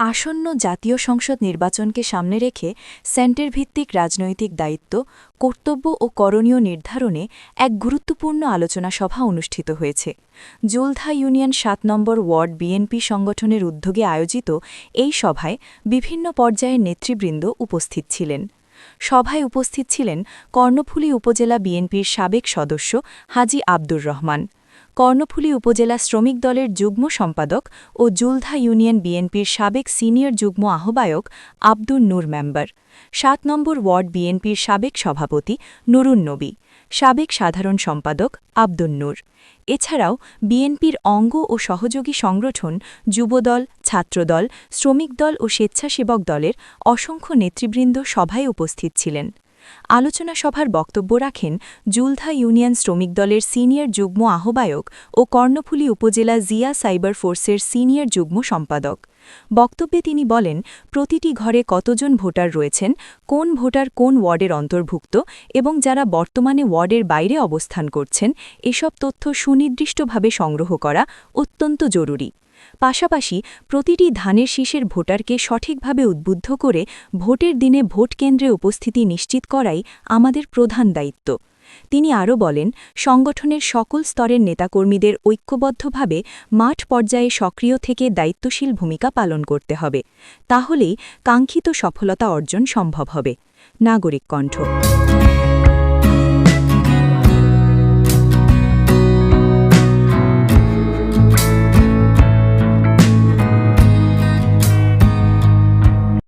আসন্ন জাতীয় সংসদ নির্বাচনকে সামনে রেখে সেন্টার ভিত্তিক রাজনৈতিক দায়িত্ব, কর্তব্য ও করণীয় নির্ধারণে এক গুরুত্বপূর্ণ আলোচনা সভা অনুষ্ঠিত হয়েছে। জুলধা ইউনিয়ন সাত নম্বর ওয়ার্ড বিএনপি সংগঠনের উদ্যোগে আয়োজিত এই সভায় বিভিন্ন পর্যায়ের নেতৃবৃন্দ উপস্থিত ছিলেন। সভায় উপস্থিত ছিলেন কর্ণফুলী উপজেলা বিএনপির সাবেক সদস্য হাজি আব্দুর রহমান। কর্ণফুলী উপজেলা শ্রমিক দলের যুগ্ম সম্পাদক ও জুলধা ইউনিয়ন বিএনপির সাবেক সিনিয়র যুগ্ম আহ্বায়ক আব্দুর নূর মেম্বার। সাত নম্বর ওয়ার্ড বিএনপির সাবেক সভাপতি নুরুন নবী, সাবেক সাধারণ সম্পাদক আব্দুল নূর। এছাড়াও বিএনপির অঙ্গ ও সহযোগী সংগঠন যুবদল, ছাত্রদল, শ্রমিক দল ও স্বেচ্ছাসেবক দলের অসংখ্য নেতৃবৃন্দ সভায় উপস্থিত ছিলেন। আলোচনা সভার বক্তব্য রাখেন জুলধা ইউনিয়ন শ্রমিক দলের সিনিয়র যুগ্ম আহ্বায়ক ও কর্ণফুলী উপজেলা জিয়া সাইবার ফোর্সের সিনিয়র যুগ্ম সম্পাদক। বক্তব্যে তিনি বলেন, প্রতিটি ঘরে কতজন ভোটার রয়েছেন, কোন ভোটার কোন ওয়ার্ডের অন্তর্ভুক্ত এবং যারা বর্তমানে ওয়ার্ডের বাইরে অবস্থান করছেন, এসব তথ্য সুনির্দিষ্টভাবে সংগ্রহ করা অত্যন্ত জরুরি। পাশাপাশি প্রতিটি ধানের শীষের ভোটারকে সঠিকভাবে উদ্বুদ্ধ করে ভোটের দিনে ভোট কেন্দ্রে উপস্থিতি নিশ্চিত করাই আমাদের প্রধান দায়িত্ব। তিনি আরও বলেন, সংগঠনের সকল স্তরের নেতাকর্মীদের ঐক্যবদ্ধভাবে মাঠ পর্যায়ে সক্রিয় থেকে দায়িত্বশীল ভূমিকা পালন করতে হবে। তাহলেই কাঙ্ক্ষিত সফলতা অর্জন সম্ভব হবে। নাগরিক কণ্ঠ।